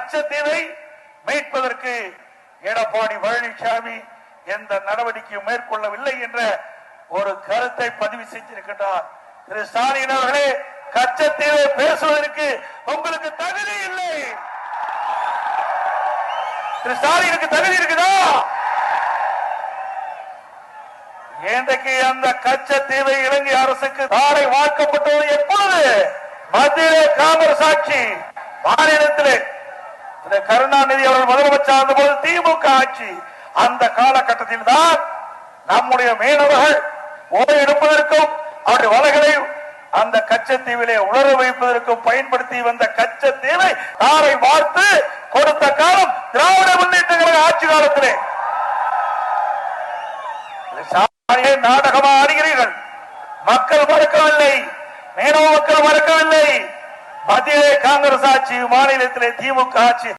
அச்சத்தினை மீட்பதற்கு எடப்பாடி பழனிசாமி எந்த நடவடிக்கையும் மேற்கொள்ளவில்லை என்ற ஒரு கருத்தை பதிவு செய்திருக்கின்றார் திரு ஸ்டாலின் அவர்களே கச்சத்தீவை பேசுவதற்கு உங்களுக்கு தகுதி இல்லை. திரு ஸ்டாலினுக்கு தகுதி இருக்குதா? இன்றைக்கு அந்த கச்சத்தீவை இலங்கை அரசுக்கு தாரை வாக்கப்பட்டது எப்பொழுது? மத்தியிலே காங்கிரஸ் ஆட்சி மாநிலத்திலே இந்த கருணாநிதி அவர்கள் முதலமைச்சர் இருந்தபோது திமுக ஆட்சி. அந்த காலகட்டத்தில் தான் நம்முடைய மீனவர்கள் ஓய்வு எடுப்பதற்கும் அவருடைய வலைகளை அந்த கச்சத்தீவிலே உணர வைப்பதற்கும் பயன்படுத்தி வந்த கச்சத்தீவை தாரை வார்த்து கொடுத்த காலம் திராவிட முன்னேற்ற கழக ஆட்சி காலத்திலே. நாடகமா ஆடுகிறீர்கள். மக்கள் மறுக்கவில்லை. மீனவ மக்கள் மறுக்கவில்லை. காங்கிரஸ் ஆட்சி மாநிலத்திலே திமுக ஆட்சி.